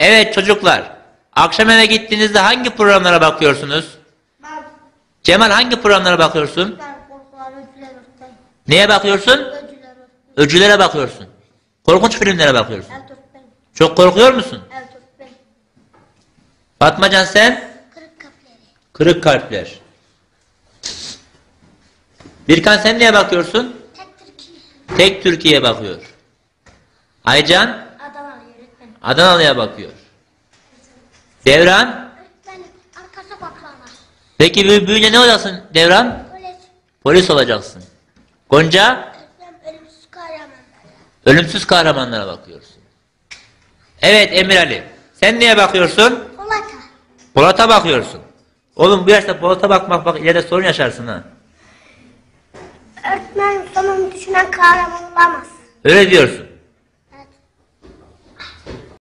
Evet çocuklar. Akşam eve gittiğinizde hangi programlara bakıyorsunuz? Ben, Cemal hangi programlara bakıyorsun? ben örteyim. Neye bakıyorsun? Örteyim. Öcülere bakıyorsun. Korkunç filmlere bakıyorsun. Çok korkuyor musun? Fatmacan sen? Kırık kapları. Kırık kalpler. Birkan sen neye bakıyorsun? Tek Türkiye. Tek Türkiye bakıyor. Aycan. Adanalı'ya bakıyor. Devran peki büyü- büyüyünce ne olacaksın Devran? Polis. Polis olacaksın. Gonca ölümsüz kahramanlar. ölümsüz kahramanlara bakıyorsun. Evet Emir Ali sen neye bakıyorsun? Polata. Polat'a bakıyorsun. Oğlum bu yaşta Polat'a bakmak bak ileride sorun yaşarsın ha. Öğretmenim sonunu düşünen kahraman olamaz. Öyle diyorsun.